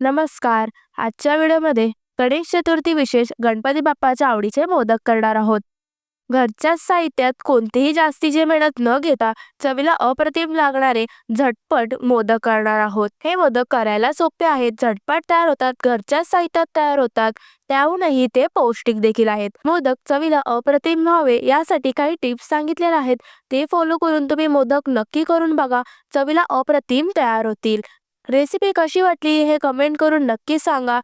नमस्कार. आजच्या व्हिडिओमध्ये गणेश चतुर्थी विशेष गणपती बाप्पाच्या आवडीचे मोदक करणार आहोत. घरच्या साहित्यात कोणतीही जास्तीची मेहनत न घेता चवीला अप्रतिम लागणारे झटपट मोदक करणार आहोत. हे मोदक करायला सोपे आहेत झटपट तयार होतात घरच्या साहित्यात तयार होतात त्याहूनही ते पौष्टिक देखील आहेत. मोदक चवीला अप्रतिम व्हावे यासाठी काही टिप्स सांगितलेल्या आहेत. ते फॉलो करून तुम्ही मोदक नक्की करून बघा. चवीला अप्रतिम तयार होतील. रेसिपी कशी वाटली हे कमेंट करून नक्की सांगा.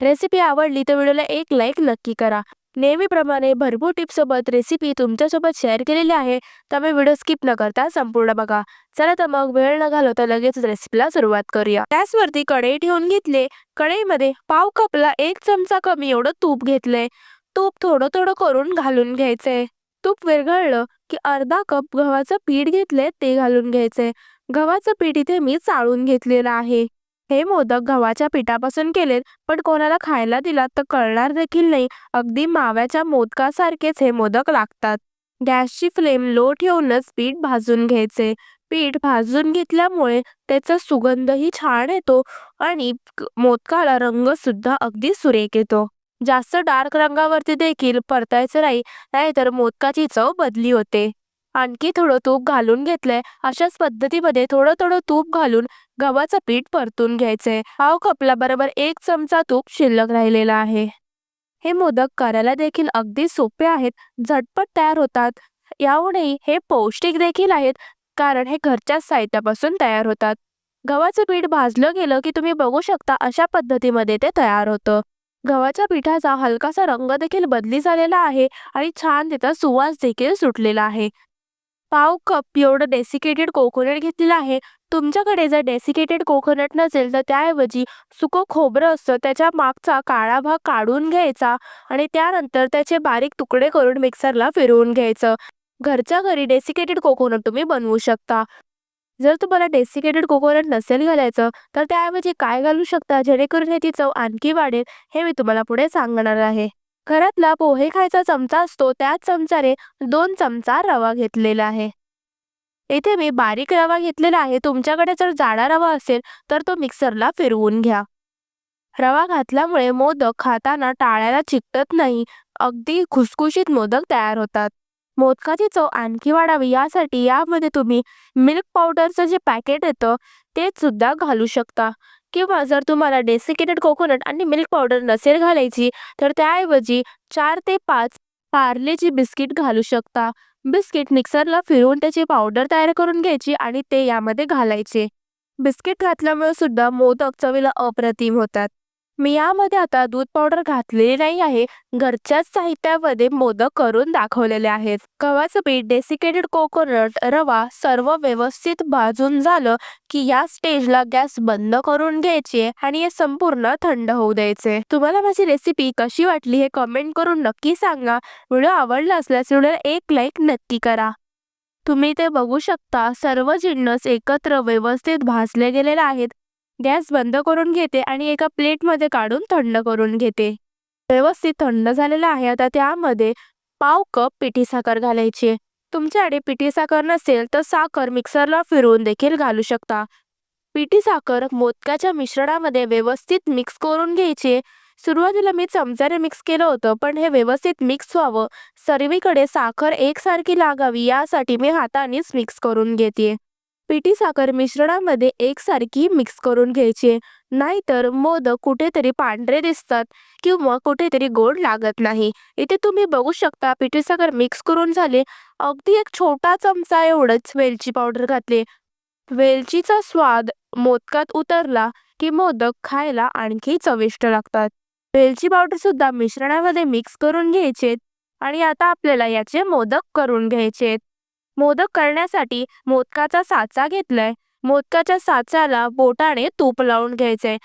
रेसिपी आवडली तर व्हिडिओला एक लाईक नक्की करा. नेहमीप्रमाणे भरपूर टिप्ससोबत रेसिपी तुमच्यासोबत शेअर केलेली आहे. त्यामुळे व्हिडिओ स्किप न करता संपूर्ण बघा. चला तर मग वेळ न घालवता लगेच रेसिपीला सुरुवात करूया. त्याचवरती कढई ठेवून घेतले. कढईमध्ये पाव कपला एक चमचा कमी एवढं तूप घेतलंय. तूप थोडं थोडं करून घालून घ्यायचंय. तूप विरघळलं की अर्धा कप गव्हाचं पीठ घेतलंय ते घालून घ्यायचंय. गव्हाचं पीठ इथे मी चाळून घेतलेलं आहे. हे मोदक गव्हाच्या पिठापासून केलेत पण कोणाला खायला दिलात तर कळणार देखील नाही. अगदी माव्याच्या मोदकासारखेच हे मोदक लागतात. गॅसची फ्लेम लो ठेवूनच पीठ भाजून घ्यायचे. पीठ भाजून घेतल्यामुळे त्याचा सुगंधही छान येतो आणि मोदकाला रंगसुद्धा अगदी सुरेख येतो. जास्त डार्क रंगावरती देखील परतायचं नाही नाहीतर मोदकाची चव बदली होते. आणखी थोडं तूप घालून घेतलंय. अशाच पद्धतीमध्ये थोडं थोडं तूप घालून गव्हाचं पीठ परतून घ्यायचंय. पाव कपला बरोबर एक चमचा तूप शिल्लक राहिलेला आहे. हे मोदक करायला देखील अगदी सोपे आहेत. झटपट तयार होतात. याहूनही हे पौष्टिक देखील आहेत कारण हे घरच्या साहित्यापासून तयार होतात. गव्हाचं पीठ भाजलं गेलं की तुम्ही बघू शकता अशा पद्धतीमध्ये ते तयार होतं. गव्हाच्या पिठाचा हलकासा रंग देखील बदली झालेला आहे आणि छान तिथं सुवास देखील सुटलेला आहे. पाव कप एवढं डेसिकेटेड कोकोनट घेतलेलं आहे. तुमच्याकडे जर डेसिकेटेड कोकोनट नसेल तर त्याऐवजी सुकं खोबरं असतं त्याच्या मागचा काळा भाग काढून घ्यायचा आणि त्यानंतर त्याचे बारीक तुकडे करून मिक्सरला फिरवून घ्यायचं. घरच्या घरी डेसिकेटेड कोकोनट तुम्ही बनवू शकता. जर तुम्हाला डेसिकेटेड कोकोनट नसेल घालायचं तर त्याऐवजी काय घालू शकता? जेणेकरून ह्याची चव आणखी वाढेल हे मी तुम्हाला पुढे सांगणार आहे. घरातला पोहे खायचा चमचा असतो त्याच चमचाने दोन चमचा रवा घेतलेला आहे. इथे मी बारीक रवा घेतलेला आहे. तुमच्याकडे जर जाडा रवा असेल तर तो मिक्सरला फिरवून घ्या. रवा घातल्यामुळे मोदक खाताना टाळ्याला चिकटत नाही अगदी खुसखुशीत मोदक तयार होतात. मोदकाची चव आणखी वाढावी यासाठी यामध्ये तुम्ही मिल्क पावडरचं जे पॅकेट येतं ते सुद्धा घालू शकता. किंवा जर तुम्हाला डेसिकेटेड कोकोनट आणि मिल्क पावडर नसेल घालायची तर त्याऐवजी चार ते पाच पार्लेची बिस्किट घालू शकता. बिस्किट मिक्सरला फिरवून त्याची पावडर तयार करून घ्यायची आणि ते यामध्ये घालायचे. बिस्किट घातल्यामुळे सुद्धा मोदक चवीला अप्रतिम होतात. मी यामध्ये आता दूध पावडर घातलेली नाही आहे. घरच्याच साहित्यामध्ये मोदक करून दाखवलेले आहेत. गव्हाचं पीठ डेसिकेटेड कोकोनट रवा सर्व व्यवस्थित भाजून झालं की या स्टेजला गॅस बंद करून घ्यायचे आणि हे संपूर्ण थंड होऊ द्यायचे तुम्हाला माझी रेसिपी कशी वाटली हे कमेंट करून नक्की सांगा. व्हिडिओ आवडला असल्यास व्हिडिओला एक लाईक नक्की करा. तुम्ही ते बघू शकता. सर्व जिन्नस एकत्र व्यवस्थित भाजले गेलेले आहेत. गॅस बंद करून घेते आणि एका प्लेटमध्ये काढून थंड करून घेते. व्यवस्थित थंड झालेलं आहे. आता त्यामध्ये पाव कप पिठी साखर घालायची तुमच्याकडे पिठी साखर नसेल तर साखर मिक्सरला फिरवून देखील घालू शकता. पिठी साखर मोदकाच्या मिश्रणामध्ये व्यवस्थित मिक्स करून घ्यायची सुरुवातीला मी चमच्याने मिक्स केलं होतं पण हे व्यवस्थित मिक्स व्हावं. सर्वीकडे साखर एकसारखी लागावी यासाठी मी हातानेच मिक्स करून घेते. पिठी साखर मिश्रणामध्ये एकसारखी मिक्स करून घ्यायची. नाहीतर मोदक कुठेतरी पांढरे दिसतात किंवा कुठेतरी गोड लागत नाही. इथे तुम्ही बघू शकता पिठी साखर मिक्स करून झाले. अगदी एक छोटा चमचा एवढंच वेलची पावडर घातले. वेलचीचा स्वाद मोदकात उतरला की मोदक खायला आणखी चविष्ट लागतात. वेलची पावडर सुद्धा मिश्रणामध्ये मिक्स करून घ्यायचे आणि आता आपल्याला याचे मोदक करून घ्यायचे मोदक करण्यासाठी मोदकाचा साचा घेतलाय. मोदकाच्या साच्याला बोटाने तूप लावून घ्यायचंय.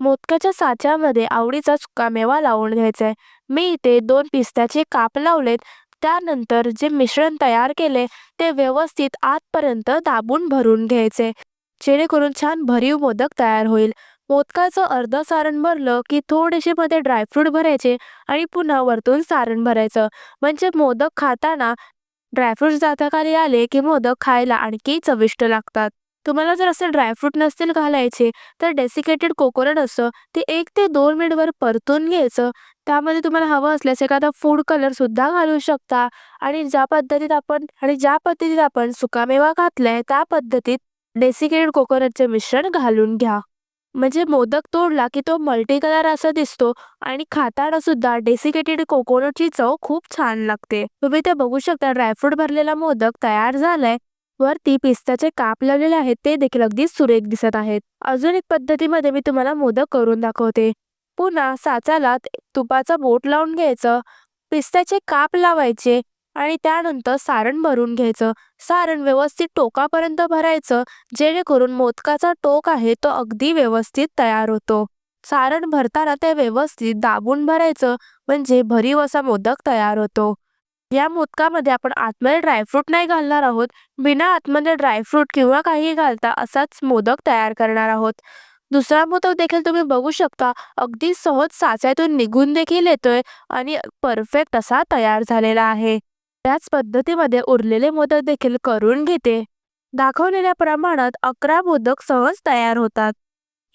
मोदकाच्या साच्यामध्ये आवडीचा सुकामेवा लावून घ्यायचाय. मी इथे दोन पिस्त्याचे काप लावलेत. त्यानंतर जे मिश्रण तयार केले ते व्यवस्थित आतपर्यंत दाबून भरून घ्यायचे जेणेकरून छान भरीव मोदक तयार होईल. मोदकाचं अर्ध सारण भरलं की थोडेसे मध्ये ड्रायफ्रूट भरायचे आणि पुन्हा वरतून सारण भरायचं. म्हणजे मोदक खाताना ड्रायफ्रुट्स जाताखाली आले की मोदक खायला आणखी चविष्ट लागतात. तुम्हाला जर असे ड्रायफ्रूट नसतील घालायचे तर डेसिकेटेड कोकोनट असतं ते एक ते दोन मिनिटवर परतून घ्यायचं. त्यामध्ये तुम्हाला हवं असल्यास एखादा फूड कलर सुद्धा घालू शकता. आणि ज्या पद्धतीत आपण आणि ज्या पद्धतीत आपण सुकामेवा घातलाय त्या पद्धतीत डेसिकेटेड कोकोनटचे मिश्रण घालून घ्या. म्हणजे मोदक तोडला की तो मल्टी कलर असा दिसतो आणि खाताना सुद्धा डेसिकेटेड कोकोनटची चव खूप छान लागते. तुम्ही ते बघू शकता ड्रायफ्रूट भरलेला मोदक तयार झालाय. वरती पिस्ताचे काप लावलेले आहेत ते देखील अगदी सुरेख दिसत आहेत. अजून एक पद्धतीमध्ये मी तुम्हाला मोदक करून दाखवते. पुन्हा साचाला तुपाचं बोट लावून घ्यायचं. पिस्त्याचे काप लावायचे. आणि त्यानंतर सारण भरून घ्यायचं. सारण व्यवस्थित टोकापर्यंत भरायचं जेणेकरून मोदकाचा टोक आहे तो अगदी व्यवस्थित तयार होतो. सारण भरताना ते व्यवस्थित दाबून भरायचं म्हणजे भरीव असा मोदक तयार होतो. या मोदकामध्ये आपण आतमध्ये ड्रायफ्रूट नाही घालणार आहोत. बिना आतमध्ये ड्रायफ्रूट किंवा काही घालता असाच मोदक तयार करणार आहोत. दुसरा मोदक देखील तुम्ही बघू शकता. अगदी सहज साच्यातून निघून देखील येतोय आणि परफेक्ट असा तयार झालेला आहे. त्याच पद्धतीमध्ये उरलेले मोदक देखील करून घेते. दाखवलेल्या प्रमाणात अकरा मोदक सहज तयार होतात.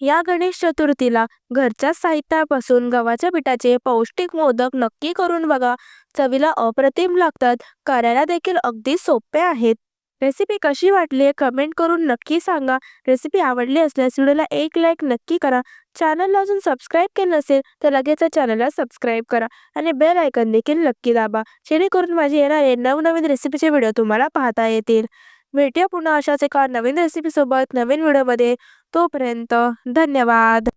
या गणेश चतुर्थीला घरच्या साहित्यापासून गव्हाच्या पिठाचे पौष्टिक मोदक नक्की करून बघा. चवीला अप्रतिम लागतात. करायला देखील अगदी सोपे आहेत. रेसिपी कशी वाटली आहे कमेंट करून नक्की सांगा. रेसिपी आवडली असल्यास व्हिडिओला एक लाईक नक्की करा. चॅनलला अजून सबस्क्राईब केलं नसेल तर लगेच चॅनलला सबस्क्राईब करा आणि बेल आयकन देखील नक्की दाबा जेणेकरून माझे येणारे नवनवीन रेसिपीचे व्हिडिओ तुम्हाला पाहता येतील. भेटूया पुन्हा अशाच एका नवीन रेसिपीसोबत नवीन व्हिडिओमध्ये तोपर्यंत धन्यवाद.